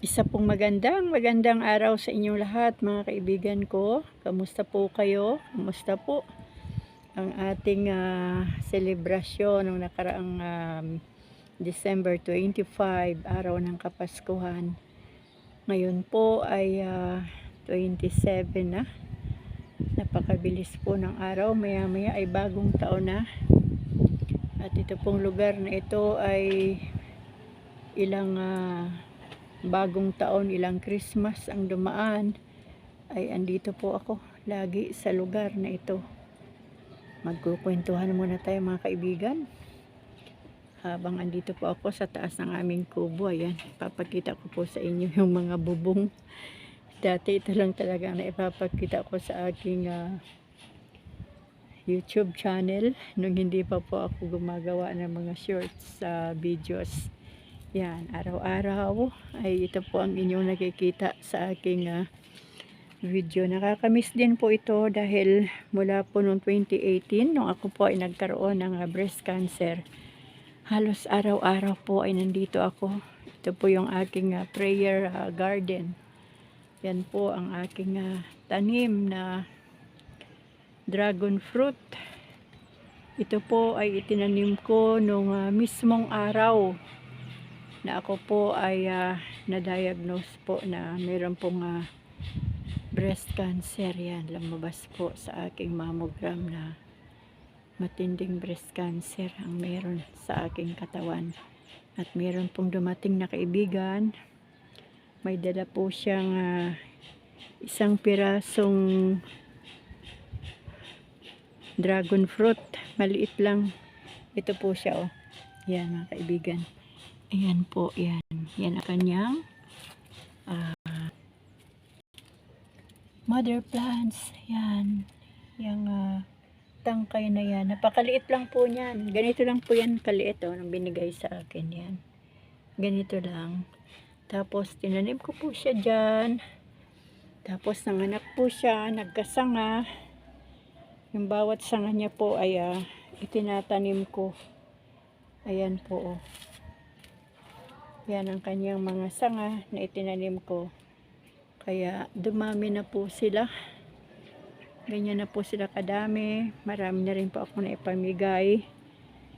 Isa pong magandang magandang araw sa inyong lahat mga kaibigan ko. Kamusta po kayo? Kamusta po ang ating ah, selebrasyon ng nakaraang um, December 25, araw ng Kapaskuhan. Ngayon po ay ah, 27 na. Napakabilis po ng araw. Maya maya ay bagong taon na. At ito pong lugar na ito ay ilang ah, bagong taon, ilang Christmas ang dumaan, ay andito po ako lagi sa lugar na ito. Magkukwentuhan muna tayo mga kaibigan. Habang andito po ako sa taas ng aming kubo, ayan, papakita ko po sa inyo yung mga bubong. Dati ito lang talaga na ipapakita ko sa aking ah, YouTube channel nung hindi pa po ako gumagawa ng mga shorts sa videos. Yan, araw-araw ay ito po ang inyong nakikita sa aking ah, video. Nakakamiss din po ito dahil mula po noong 2018, nung ako po ay nagkaroon ng ah, breast cancer, halos araw-araw po ay nandito ako. Ito po yung aking ah, prayer ah, garden. Yan po ang aking ah, tanim na dragon fruit. Ito po ay itinanim ko nung ah, mismong araw na ako po ay ah, na-diagnose po na mayroon pong ah, breast cancer. Yan lumabas po sa aking mammogram na matinding breast cancer ang meron sa aking katawan. At meron pong dumating na kaibigan. May dala po siyang ah, isang pirasong dragon fruit. Maliit lang. Ito po siya oh. Yan mga kaibigan Ayan po, yan. Yan ang kanyang ah, mother plants. Yan. Yung ah, tangkay na yan. Napakaliit lang po niyan. Ganito lang po yan kaliit oh, nang binigay sa akin yan. Ganito lang. Tapos tinanim ko po siya dyan. Tapos nanganak po siya, nagkasanga. Yung bawat sanga niya po ay ah, itinatanim ko. Ayan po oh. Yan ang kanyang mga sanga na itinanim ko. Kaya dumami na po sila. Ganyan na po sila kadami. Marami na rin po ako na ipamigay.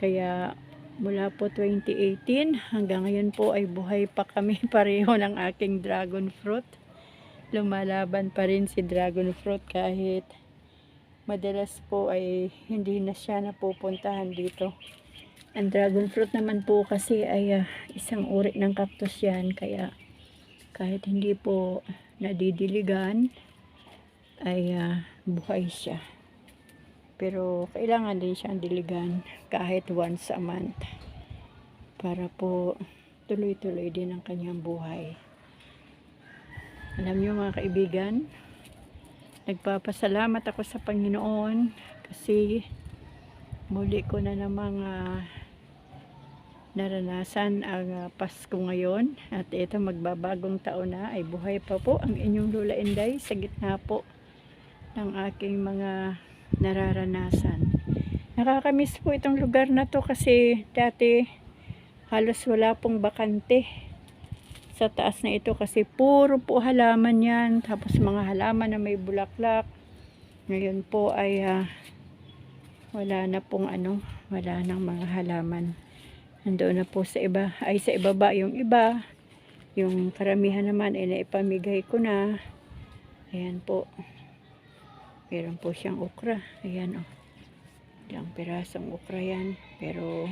Kaya mula po 2018 hanggang ngayon po ay buhay pa kami pareho ng aking dragon fruit. Lumalaban pa rin si dragon fruit kahit madalas po ay hindi na siya napupuntahan dito. Ang dragon fruit naman po kasi ay ah, isang uri ng cactus yan. Kaya kahit hindi po nadidiligan, ay ah, buhay siya. Pero kailangan din siyang diligan kahit once a month. Para po tuloy-tuloy din ang kanyang buhay. Alam niyo mga kaibigan, nagpapasalamat ako sa Panginoon kasi muli ko na namang ah, naranasan ang ah, Pasko ngayon. At ito magbabagong taon na. Ay buhay pa po ang inyong Lula Inday sa gitna po ng aking mga nararanasan. Nakakamiss po itong lugar na to kasi dati halos wala pong bakante sa taas na ito kasi puro po halaman yan. Tapos mga halaman na may bulaklak. Ngayon po ay ah, wala na pong ano wala nang mga halaman nandoon na po sa iba. Ay sa ibaba yung iba. Yung karamihan naman ay naipamigay ko na. Ayan po. Meron po siyang okra. Ayan o oh. ilang pirasong okra yan. Pero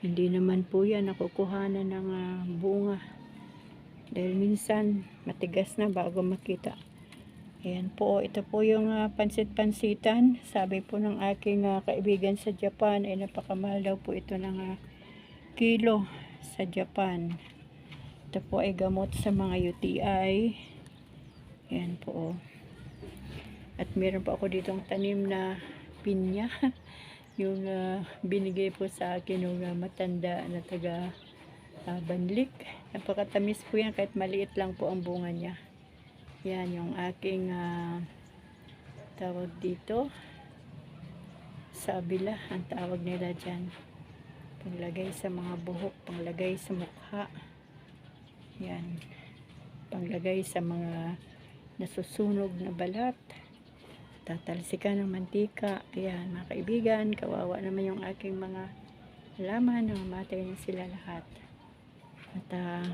hindi naman po yan nakukuhanan ng ah, bunga. Dahil minsan matigas na bago makita. Ayan po ito po yung ah, pansit-pansitan. Sabi po ng aking ah, kaibigan sa Japan ay napakamahal daw po ito ng ah, kilo sa Japan. Ito po ay gamot sa mga UTI. Yan po. oh. At meron po ako ditong tanim na pinya. yung ah, binigay po sa akin ng ah, matanda na taga ah, Banlik. Napakatamis po yan kahit maliit lang po ang bunga niya. Yan yung aking ah, tawag dito. Sabila ang tawag nila dyan panglagay sa mga buhok, panglagay sa mukha. Yan. panglagay sa mga nasusunog na balat. Tatalsikan ng mantika. Ayan, mga kaibigan, kawawa naman yung aking mga halaman. Namamatay na sila lahat. At ah,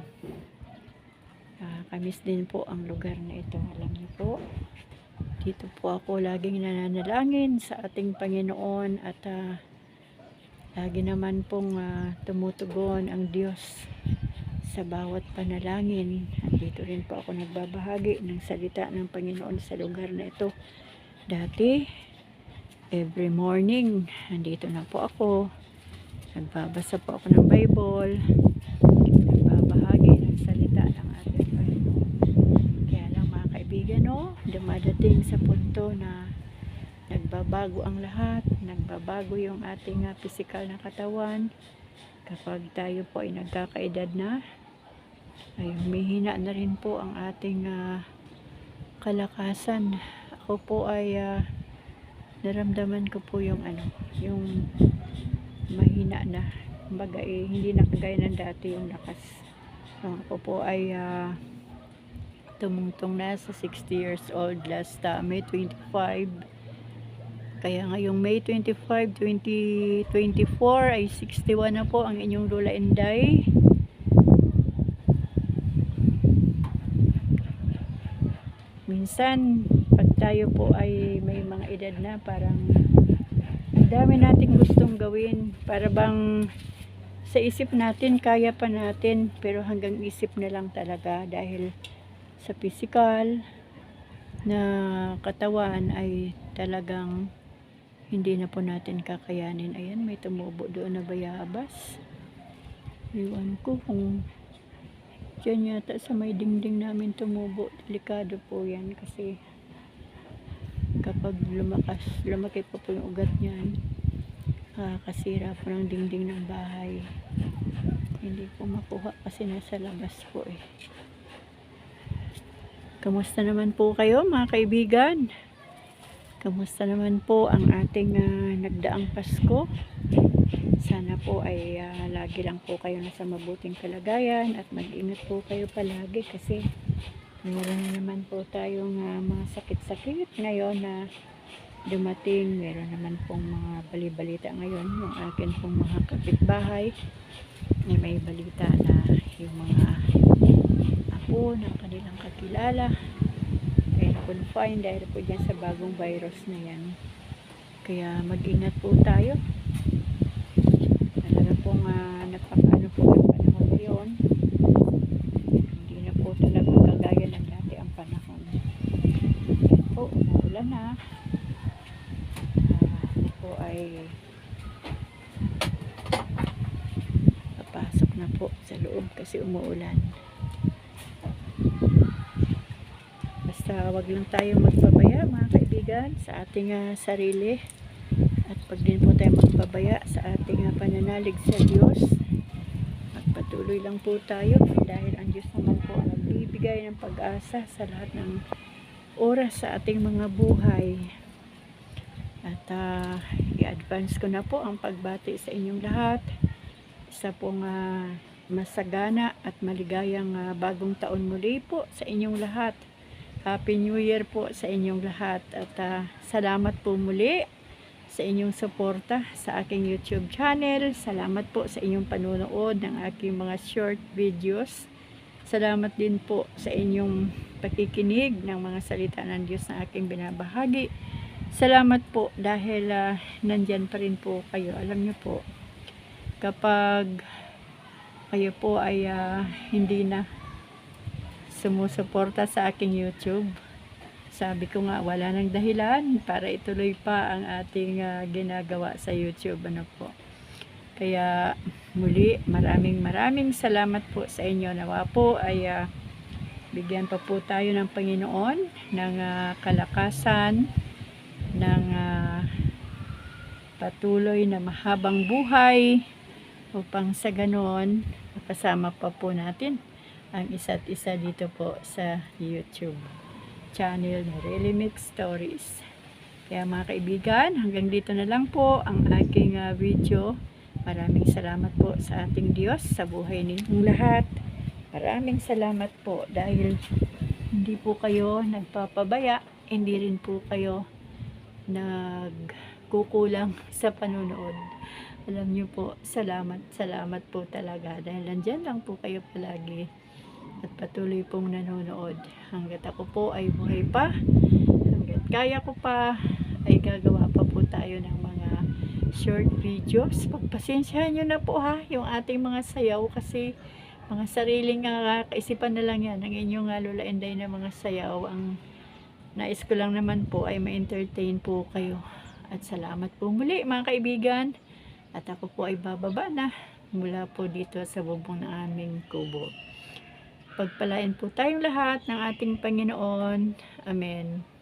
ah, kamis din po ang lugar na ito. Alam niyo po, dito po ako laging nananalangin sa ating Panginoon at ah, lagi naman pong ah, tumutugon ang Diyos sa bawat panalangin. At dito rin po ako nagbabahagi ng salita ng Panginoon sa lugar na ito. Dati, every morning, nandito na po ako. Nagbabasa po ako ng Bible. Nagbabahagi ng salita ng ating Panginoon. Kaya lang mga kaibigan, no, dumadating sa punto na nagbabago ang lahat, nagbabago yung ating uh, physical na katawan. Kapag tayo po ay nagkakaedad na, ay humihina na rin po ang ating ah, kalakasan. Ako po ay ah, naramdaman ko po yung ano, yung mahina na. Kumbaga eh, hindi na kagaya ng dati yung lakas. So, ako po ay ah, tumungtong na sa 60 years old last ah, May 25. Kaya ngayong May 25, 2024 ay 61 na po ang inyong Lola Inday. Minsan, pag tayo po ay may mga edad na, parang ang dami nating gustong gawin. Para bang sa isip natin, kaya pa natin, pero hanggang isip na lang talaga dahil sa physical na katawan ay talagang hindi na po natin kakayanin. Ayan, may tumubo doon na bayabas. Iwan ko kung dyan yata sa may dingding namin tumubo. Delikado po yan kasi kapag lumakas, lumaki pa po yung ugat niyan, kasira po ng dingding ng bahay. Hindi po makuha kasi nasa labas po eh. Kamusta naman po kayo mga kaibigan? Kamusta naman po ang ating ah, nagdaang Pasko? Sana po ay ah, lagi lang po kayo nasa mabuting kalagayan at mag-ingat po kayo palagi kasi meron na naman po tayong ah, mga sakit-sakit ngayon na dumating. Meron naman pong mga balibalita ngayon. Yung akin pong mga kapitbahay ay may balita na yung mga apo ng kanilang kakilala confined dahil po dyan sa bagong virus na yan. Kaya mag-ingat po tayo. Talaga pong uh, napakaano po ang panahon ngayon. Hindi na po talaga kagaya ng dati ang panahon. Yan po, umuulan na. Ako po ay papasok na po sa loob kasi umuulan. Basta wag lang tayo magpabaya mga kaibigan sa ating ah, sarili. At pag din po tayo magpabaya sa ating ah, pananalig sa Diyos. Magpatuloy lang po tayo dahil ang Diyos naman po ang nagbibigay ng pag-asa sa lahat ng oras sa ating mga buhay. At ah, i-advance ko na po ang pagbati sa inyong lahat isa pong ah, masagana at maligayang ah, bagong taon muli po sa inyong lahat Happy New Year po sa inyong lahat at ah, salamat po muli sa inyong suporta sa aking YouTube channel. Salamat po sa inyong panunood ng aking mga short videos. Salamat din po sa inyong pakikinig ng mga salita ng Diyos na aking binabahagi. Salamat po dahil ah, nandyan pa rin po kayo. Alam niyo po, kapag kayo po ay ah, hindi na sumusuporta sa aking YouTube. Sabi ko nga, wala nang dahilan para ituloy pa ang ating ah, ginagawa sa YouTube. Ano po. Kaya muli, maraming maraming salamat po sa inyo. Nawa po ay ah, bigyan pa po tayo ng Panginoon ng ah, kalakasan, ng ah, patuloy na mahabang buhay upang sa ganon makasama pa po natin ang isa't isa dito po sa YouTube channel na Really Mix Stories. Kaya mga kaibigan, hanggang dito na lang po ang aking ah, video. Maraming salamat po sa ating Diyos sa buhay ninyong lahat. Maraming salamat po dahil hindi po kayo nagpapabaya, hindi rin po kayo nagkukulang sa panunood. Alam niyo po, salamat, salamat po talaga dahil nandyan lang po kayo palagi at patuloy pong nanonood. Hanggat ako po ay buhay pa, hanggat kaya ko pa, ay gagawa pa po tayo ng mga short videos. Pagpasensyahan nyo na po ha, yung ating mga sayaw kasi mga sariling uh, kaisipan na lang yan ang inyong uh, Lola Inday na mga sayaw. Ang nais ko lang naman po ay ma-entertain po kayo. At salamat po muli mga kaibigan. At ako po ay bababa na mula po dito sa bubong ng aming kubo. Pagpalain po tayong lahat ng ating Panginoon. Amen.